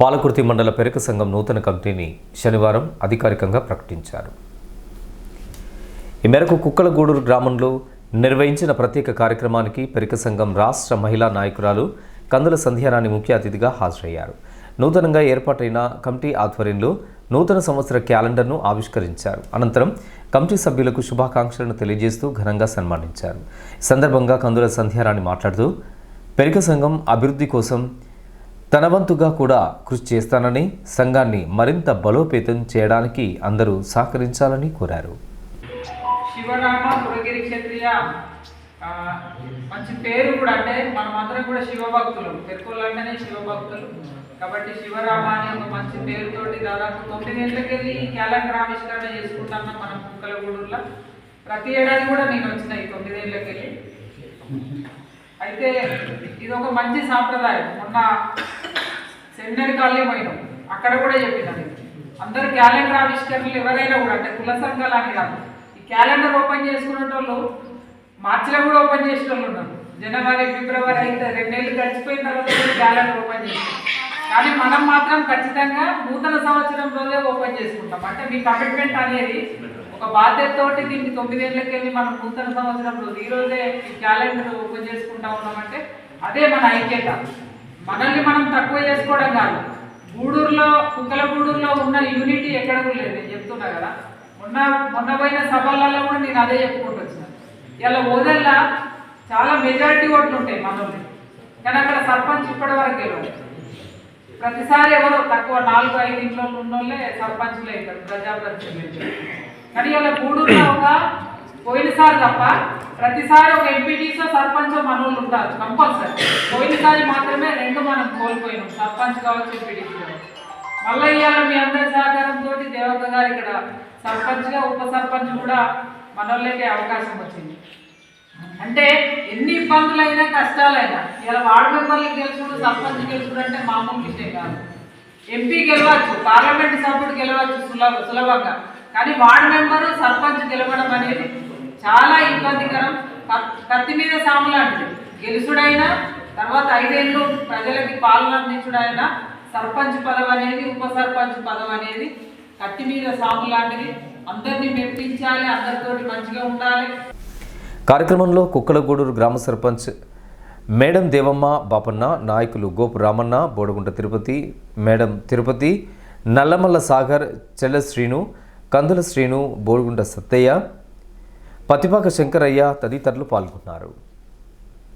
పాలకుర్తి మండల పెరక సంఘం నూతన కమిటీని శనివారం అధికారికంగా ప్రకటించారు. ఈ మేరకు కుక్కలగూడూరు గ్రామంలో నిర్వహించిన ప్రత్యేక కార్యక్రమానికి పెరిక సంఘం రాష్ట్ర మహిళా నాయకురాలు కందుల సంధ్యారాణి ముఖ్య అతిథిగా హాజరయ్యారు. నూతనంగా ఏర్పాటైన కమిటీ ఆధ్వర్యంలో నూతన సంవత్సర క్యాలెండర్ను ఆవిష్కరించారు. అనంతరం కమిటీ సభ్యులకు శుభాకాంక్షలను తెలియజేస్తూ ఘనంగా సన్మానించారు. సందర్భంగా కందుల సంధ్యారాణి మాట్లాడుతూ పెరిక సంఘం అభివృద్ధి కోసం తన వంతుగా కూడా కృషి చేస్తానని సంఘాన్ని మరింత బలోపేతం చేయడానికి అందరూ సహకరించాలని కోరారు. శివరామ పురగిరి క్షత్రియ మంచి పేరు కూడా అంటే మనం అందరం కూడా శివభక్తులు. పెరుకోళ్ళు అంటేనే శివభక్తులు. కాబట్టి శివరామ అనే ఒక మంచి పేరుతోటి దాదాపు తొమ్మిది గంటలకు వెళ్ళి ఈ క్యాలెండర్ ఆవిష్కరణ చేసుకుంటున్నాం మనం కుక్కలగూడూరులో ప్రతి ఏడాది కూడా నేను వచ్చిన ఈ తొమ్మిదేళ్ళకెళ్ళి అయితే ఇది ఒక మంచి సాంప్రదాయం. మొన్న సెమినర్ కాలనీ పోయినాం. అక్కడ కూడా చెప్పినది అందరూ అందరు క్యాలెండర్ ఆవిష్కరణలు ఎవరైనా కూడా అంటే కుల సంఘాలు అని కాదు. ఈ క్యాలెండర్ ఓపెన్ చేసుకునే వాళ్ళు మార్చిలో కూడా ఓపెన్ చేసిన వాళ్ళు ఉన్నారు. జనవరి ఫిబ్రవరి అయితే రెండేళ్ళు గడిచిపోయిన తర్వాత క్యాలెండర్ ఓపెన్ చేస్తాం కానీ మనం మాత్రం ఖచ్చితంగా నూతన సంవత్సరం రోజే ఓపెన్ చేసుకుంటాం. అంటే మీ కమిట్మెంట్ అనేది ఒక బాధ్యతతోటి దీన్ని తొమ్మిదేళ్ళకి వెళ్ళి మనం నూతన సంవత్సరం రోజు ఈ రోజే ఈ క్యాలెండర్ ఓపెన్ చేసుకుంటా ఉన్నామంటే అదే మన ఐక్యత. మనల్ని మనం తక్కువ చేసుకోవడం కాదు. గూడూరులో కుక్కల గూడూరులో ఉన్న యూనిటీ ఎక్కడ లేదు. నేను చెప్తున్నా కదా. మొన్న మొన్న పోయిన సభలలో కూడా నేను అదే చెప్పుకుంటూ వచ్చిన. ఇలా ఓదల్లా చాలా మెజారిటీ ఓట్లు ఉంటాయి మనల్ని. కానీ అక్కడ సర్పంచ్ ఇప్పటి వరకు గెలవదు ప్రతిసారి ఎవరో తక్కువ నాలుగు ఐదు ఇంట్లో ఉన్నోళ్ళే సర్పంచ్లు అవుతారు ప్రజాప్రతినిధులు. కానీ ఇలా గూడూరులో ఒక పోయినసారి తప్ప ప్రతిసారి ఒక ఎంపీటీసో సర్పంచ్ మనోళ్ళు ఉంటారు కంపల్సరీ. పోయినసారి మాత్రమే రెండు మనం కోల్పోయినాం. సర్పంచ్ కావచ్చు ఎంపీటీసీ కావచ్చు. మళ్ళీ ఇవాళ మీ అందరి సహకారంతో దేవత గారు ఇక్కడ సర్పంచ్గా ఉప సర్పంచ్ కూడా మనోళ్ళకే అవకాశం వచ్చింది. అంటే ఎన్ని ఇబ్బందులైనా కష్టాలైనా ఇలా వార్డు మెంబర్లు గెలుచుడు సర్పంచ్ గెలుచుడు అంటే మామూలు విషయం కాదు. ఎంపీ గెలవచ్చు పార్లమెంట్ సభ్యుడు గెలవచ్చు సులభ సులభంగా. కానీ వార్డు మెంబరు సర్పంచ్ గెలవడం అనేది చాలా ఇబ్బందికరం. కత్తి మీద సాము లాంటిది గెలుచుడైనా తర్వాత ఐదేళ్ళు ప్రజలకి పాలన అందించుడైనా సర్పంచ్ పదవి అనేది ఉప సర్పంచ్ పదవి అనేది కత్తి మీద సాము లాంటిది. అందరినీ మెప్పించాలి అందరితోటి మంచిగా ఉండాలి. కార్యక్రమంలో కుక్కలగూడూరు గ్రామ సర్పంచ్ మేడం దేవమ్మ బాపన్న నాయకులు గోపు రామన్న బోడగుంట తిరుపతి మేడం తిరుపతి నల్లమల్ల సాగర్ చెల్ల శ్రీను కందుల శ్రీను బోడగుంట సత్తయ్య పతిపాక శంకరయ్య తదితరులు పాల్గొన్నారు.